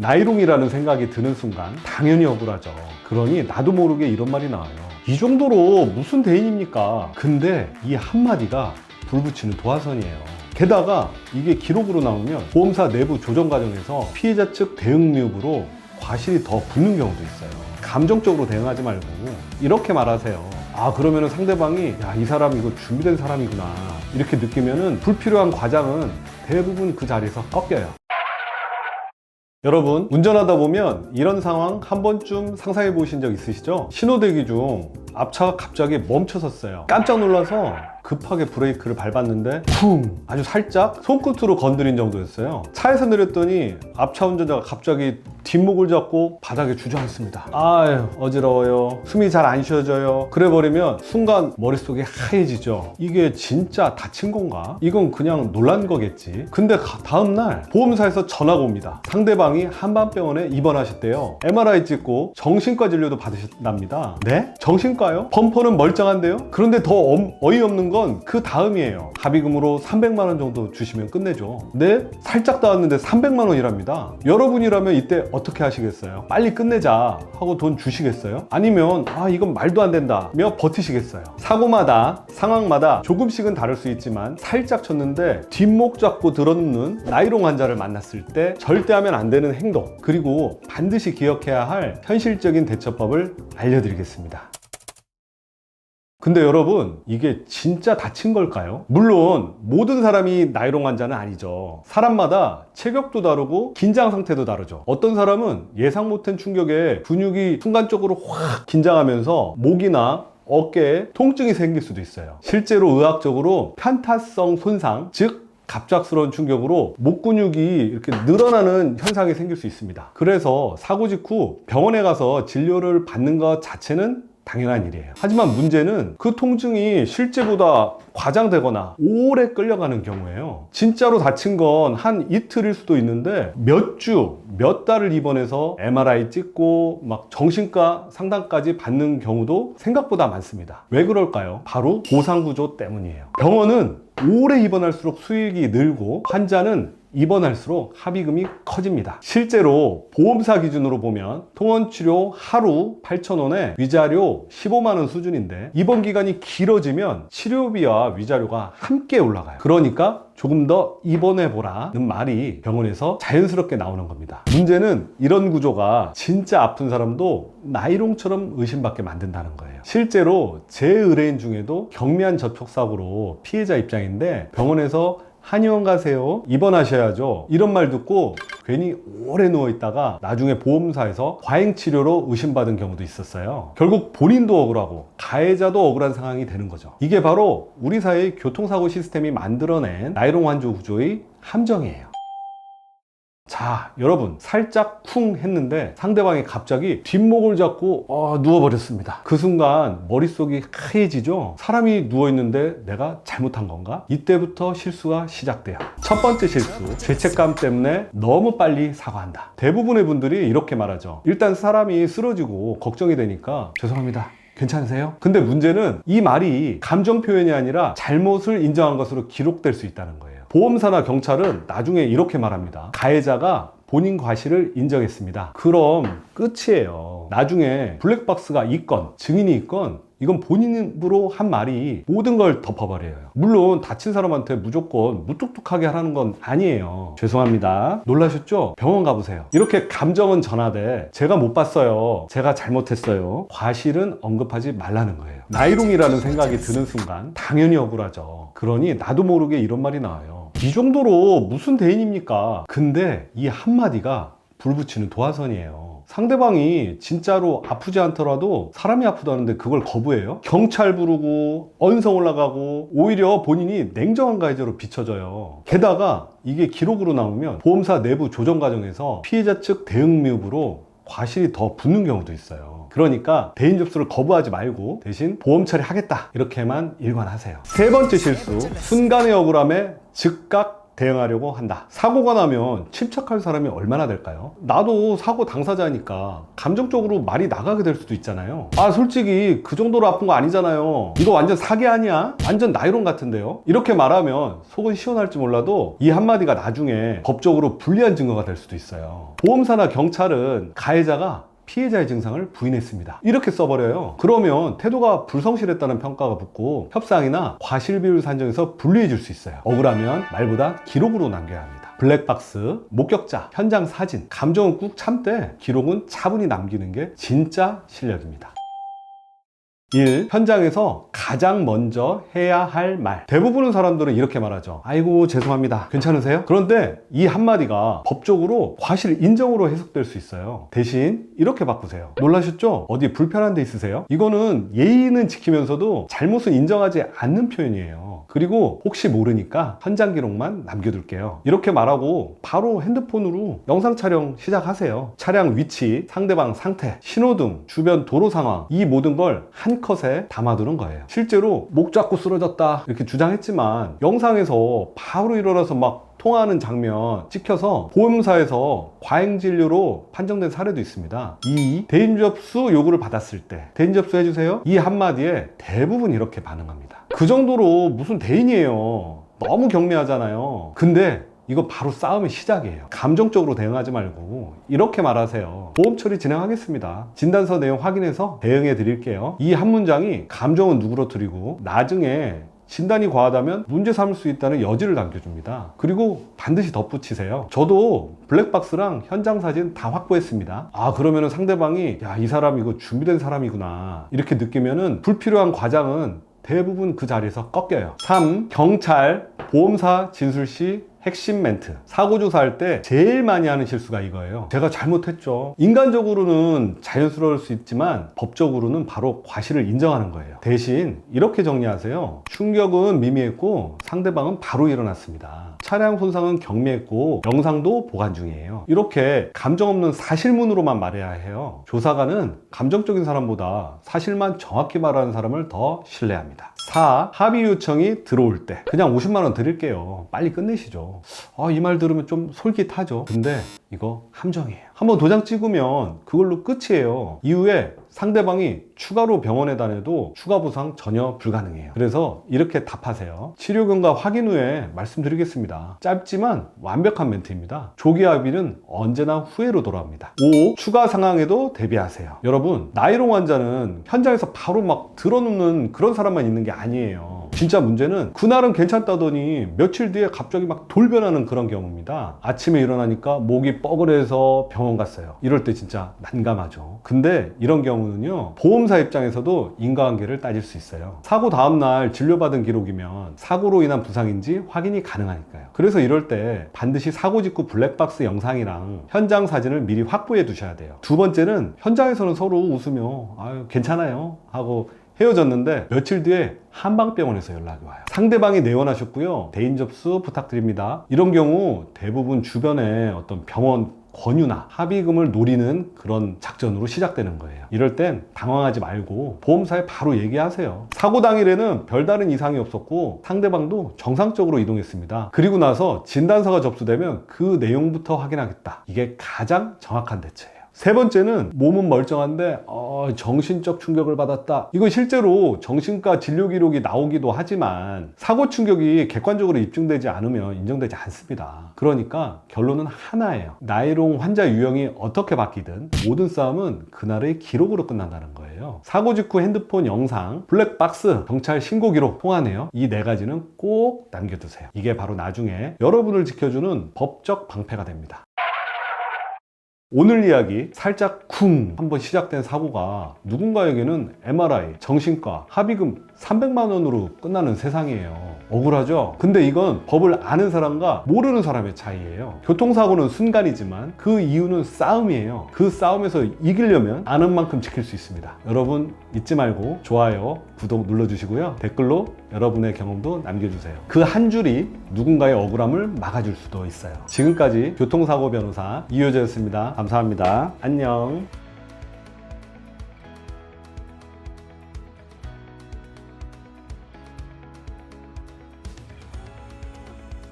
나이롱이라는 생각이 드는 순간 당연히 억울하죠. 그러니 나도 모르게 이런 말이 나와요. 이 정도로 무슨 대인입니까? 근데 이 한마디가 불붙이는 도화선이에요. 게다가 이게 기록으로 나오면 보험사 내부 조정 과정에서 피해자 측 대응 미흡으로 과실이 더 붙는 경우도 있어요. 감정적으로 대응하지 말고 이렇게 말하세요. 아 그러면은 상대방이 야 이 사람 이거 준비된 사람이구나 이렇게 느끼면은 불필요한 과장은 대부분 그 자리에서 꺾여요. 여러분 운전하다 보면 이런 상황 한 번쯤 상상해 보신 적 있으시죠? 신호대기 중 앞차가 갑자기 멈춰섰어요 깜짝 놀라서 급하게 브레이크를 밟았는데 쿵! 아주 살짝 손끝으로 건드린 정도였어요. 차에서 내렸더니 앞차 운전자가 갑자기 뒷목을 잡고 바닥에 주저앉습니다. 아유 어지러워요. 숨이 잘 안 쉬어져요. 그래 버리면 순간 머릿속이 하얘지죠. 이게 진짜 다친 건가? 이건 그냥 놀란 거겠지. 근데 가- 다음날 보험사에서 전화가 옵니다. 상대방이 한방병원에 입원하셨대요. MRI 찍고 정신과 진료도 받으셨답니다. 네? 정신과요? 범퍼는 멀쩡한데요? 그런데 더 엄- 어이없는 건그 다음이에요 합의금으로 300만 원 정도 주시면 끝내죠 네? 살짝 닿았는데 300만 원이랍니다 여러분이라면 이때 어떻게 하시겠어요? 빨리 끝내자 하고 돈 주시겠어요? 아니면 아 이건 말도 안 된다 며 버티시겠어요? 사고마다 상황마다 조금씩은 다를 수 있지만 살짝 쳤는데 뒷목 잡고 들어눕는 나이롱 환자를 만났을 때 절대 하면 안 되는 행동 그리고 반드시 기억해야 할 현실적인 대처법을 알려드리겠습니다. 근데 여러분 이게 진짜 다친 걸까요? 물론 모든 사람이 나이롱 환자는 아니죠 사람마다 체격도 다르고 긴장 상태도 다르죠 어떤 사람은 예상 못한 충격에 근육이 순간적으로 확 긴장하면서 목이나 어깨에 통증이 생길 수도 있어요 실제로 의학적으로 편타성 손상 즉 갑작스러운 충격으로 목 근육이 이렇게 늘어나는 현상이 생길 수 있습니다. 그래서 사고 직후 병원에 가서 진료를 받는 것 자체는 당연한 일이에요. 하지만 문제는 그 통증이 실제보다 과장되거나 오래 끌려가는 경우예요. 진짜로 다친 건 한 이틀일 수도 있는데 몇 주, 몇 달을 입원해서 MRI 찍고 막 정신과 상담까지 받는 경우도 생각보다 많습니다. 왜 그럴까요? 바로 보상구조 때문이에요. 병원은 오래 입원할수록 수익이 늘고 환자는 입원할수록 합의금이 커집니다. 실제로 보험사 기준으로 보면 통원치료 하루 8,000원에 위자료 15만원 수준인데 입원 기간이 길어지면 치료비와 위자료가 함께 올라가요. 그러니까 조금 더 입원해보라는 말이 병원에서 자연스럽게 나오는 겁니다. 문제는 이런 구조가 진짜 아픈 사람도 나이롱처럼 의심받게 만든다는 거예요. 실제로 제 의뢰인 중에도 경미한 접촉사고로 피해자 입장인데 병원에서 한의원 가세요. 입원하셔야죠. 이런 말 듣고 괜히 오래 누워 있다가 나중에 보험사에서 과잉 치료로 의심받은 경우도 있었어요. 결국 본인도 억울하고 가해자도 억울한 상황이 되는 거죠. 이게 바로 우리 사회의 교통사고 시스템이 만들어낸 나이롱 환조 구조의 함정이에요. 자, 여러분, 살짝 쿵 했는데 상대방이 갑자기 뒷목을 잡고 어, 누워버렸습니다. 그 순간 머릿속이 하얘지죠? 사람이 누워있는데 내가 잘못한 건가? 이때부터 실수가 시작돼요. 첫 번째 실수, 죄책감 때문에 너무 빨리 사과한다. 대부분의 분들이 이렇게 말하죠. 일단 사람이 쓰러지고 걱정이 되니까 죄송합니다. 괜찮으세요? 근데 문제는 이 말이 감정 표현이 아니라 잘못을 인정한 것으로 기록될 수 있다는 거예요. 보험사나 경찰은 나중에 이렇게 말합니다. 가해자가 본인 과실을 인정했습니다. 그럼 끝이에요. 나중에 블랙박스가 있건 증인이 있건 이건 본인으로 한 말이 모든 걸 덮어버려요. 물론 다친 사람한테 무조건 무뚝뚝하게 하라는 건 아니에요. 죄송합니다. 놀라셨죠? 병원 가보세요. 이렇게 감정은 전하되 제가 못 봤어요. 제가 잘못했어요. 과실은 언급하지 말라는 거예요. 나이롱이라는 생각이 드는 순간 당연히 억울하죠. 그러니 나도 모르게 이런 말이 나와요. 이 정도로 무슨 대인입니까? 근데 이 한마디가 불붙이는 도화선이에요. 상대방이 진짜로 아프지 않더라도 사람이 아프다는데 그걸 거부해요? 경찰 부르고 언성 올라가고 오히려 본인이 냉정한 가해자로 비춰져요. 게다가 이게 기록으로 나오면 보험사 내부 조정 과정에서 피해자 측 대응 미흡으로 과실이 더 붙는 경우도 있어요. 그러니까 대인 접수를 거부하지 말고 대신 보험 처리하겠다 이렇게만 일관하세요. 세 번째 실수 순간의 억울함에 즉각 대응하려고 한다. 사고가 나면 침착할 사람이 얼마나 될까요? 나도 사고 당사자니까 감정적으로 말이 나가게 될 수도 있잖아요. 아, 솔직히 그 정도로 아픈 거 아니잖아요. 이거 완전 사기 아니야? 완전 나이론 같은데요? 이렇게 말하면 속은 시원할지 몰라도 이 한마디가 나중에 법적으로 불리한 증거가 될 수도 있어요. 보험사나 경찰은 가해자가 피해자의 증상을 부인했습니다. 이렇게 써버려요. 그러면 태도가 불성실했다는 평가가 붙고 협상이나 과실 비율 산정에서 불리해질 수 있어요. 억울하면 말보다 기록으로 남겨야 합니다. 블랙박스, 목격자, 현장 사진, 감정은 꾹 참되 기록은 차분히 남기는 게 진짜 실력입니다. 1. 현장에서 가장 먼저 해야 할 말. 대부분의 사람들은 이렇게 말하죠. 아이고, 죄송합니다. 괜찮으세요? 그런데 이 한마디가 법적으로 과실 인정으로 해석될 수 있어요. 대신 이렇게 바꾸세요. 놀라셨죠? 어디 불편한 데 있으세요? 이거는 예의는 지키면서도 잘못은 인정하지 않는 표현이에요. 그리고 혹시 모르니까 현장 기록만 남겨둘게요. 이렇게 말하고 바로 핸드폰으로 영상 촬영 시작하세요. 차량 위치, 상대방 상태, 신호등, 주변 도로 상황, 이 모든 걸한 컷에 담아두는 거예요. 실제로 목 잡고 쓰러졌다 이렇게 주장했지만 영상에서 바로 일어나서 막 통화하는 장면 찍혀서 보험사에서 과잉 진료로 판정된 사례도 있습니다. 이 대인 접수 요구를 받았을 때 대인 접수 해주세요. 이 한마디에 대부분 이렇게 반응합니다. 그 정도로 무슨 대인이에요. 너무 경미하잖아요. 근데 이거 바로 싸움의 시작이에요. 감정적으로 대응하지 말고 이렇게 말하세요. 보험 처리 진행하겠습니다. 진단서 내용 확인해서 대응해 드릴게요. 이 한 문장이 감정은 누그러뜨리고 나중에 진단이 과하다면 문제 삼을 수 있다는 여지를 남겨줍니다. 그리고 반드시 덧붙이세요. 저도 블랙박스랑 현장 사진 다 확보했습니다. 아, 그러면은 상대방이 야, 이 사람 이거 준비된 사람이구나. 이렇게 느끼면은 불필요한 과장은 대부분 그 자리에서 꺾여요. 3. 경찰, 보험사 진술 시 핵심 멘트. 사고 조사 할 때 제일 많이 하는 실수가 이거예요. 제가 잘못했죠. 인간적으로는 자연스러울 수 있지만 법적으로는 바로 과실을 인정하는 거예요. 대신 이렇게 정리하세요. 충격은 미미했고 상대방은 바로 일어났습니다. 차량 손상은 경미했고 영상도 보관 중이에요. 이렇게 감정 없는 사실문으로만 말해야 해요. 조사관은 감정적인 사람보다 사실만 정확히 말하는 사람을 더 신뢰합니다. 4. 합의 요청이 들어올 때 그냥 50만 원 드릴게요. 빨리 끝내시죠. 아, 이 말 들으면 좀 솔깃하죠. 근데 이거 함정이에요. 한번 도장 찍으면 그걸로 끝이에요. 이후에 상대방이 추가로 병원에 다녀도 추가 보상 전혀 불가능해요. 그래서 이렇게 답하세요. 치료 경과 확인 후에 말씀드리겠습니다. 짧지만 완벽한 멘트입니다. 조기 합의는 언제나 후회로 돌아옵니다. 5. 추가 상황에도 대비하세요. 여러분, 나이롱 환자는 현장에서 바로 막 들어눕는 그런 사람만 있는 게 아니에요. 진짜 문제는 그날은 괜찮다더니 며칠 뒤에 갑자기 막 돌변하는 그런 경우입니다. 아침에 일어나니까 목이 뻐근해서 병원 갔어요. 이럴 때 진짜 난감하죠. 근데 이런 경우는요, 보험사 입장에서도 인과관계를 따질 수 있어요. 사고 다음날 진료받은 기록이면 사고로 인한 부상인지 확인이 가능하니까요. 그래서 이럴 때 반드시 사고 직후 블랙박스 영상이랑 현장 사진을 미리 확보해 두셔야 돼요. 두 번째는 현장에서는 서로 웃으며, 아유, 괜찮아요. 하고 헤어졌는데 며칠 뒤에 한방병원에서 연락이 와요. 상대방이 내원하셨고요. 대인 접수 부탁드립니다. 이런 경우 대부분 주변에 어떤 병원 권유나 합의금을 노리는 그런 작전으로 시작되는 거예요. 이럴 땐 당황하지 말고 보험사에 바로 얘기하세요. 사고 당일에는 별다른 이상이 없었고 상대방도 정상적으로 이동했습니다. 그리고 나서 진단서가 접수되면 그 내용부터 확인하겠다. 이게 가장 정확한 대처예요. 세 번째는 몸은 멀쩡한데 어, 정신적 충격을 받았다. 이거 실제로 정신과 진료 기록이 나오기도 하지만 사고 충격이 객관적으로 입증되지 않으면 인정되지 않습니다. 그러니까 결론은 하나예요. 나이롱 환자 유형이 어떻게 바뀌든 모든 싸움은 그날의 기록으로 끝난다는 거예요. 사고 직후 핸드폰 영상, 블랙박스, 경찰 신고 기록 통하네요. 이 네 가지는 꼭 남겨두세요. 이게 바로 나중에 여러분을 지켜주는 법적 방패가 됩니다. 오늘 이야기 살짝 쿵 한번 시작된 사고가 누군가에게는 MRI, 정신과, 합의금 300만 원으로 끝나는 세상이에요. 억울하죠? 근데 이건 법을 아는 사람과 모르는 사람의 차이예요. 교통사고는 순간이지만 그 이유는 싸움이에요. 그 싸움에서 이기려면 아는 만큼 지킬 수 있습니다. 여러분 잊지 말고 좋아요, 구독 눌러주시고요. 댓글로 여러분의 경험도 남겨주세요. 그 한 줄이 누군가의 억울함을 막아줄 수도 있어요. 지금까지 교통사고 변호사 이효재였습니다. 감사합니다. 안녕.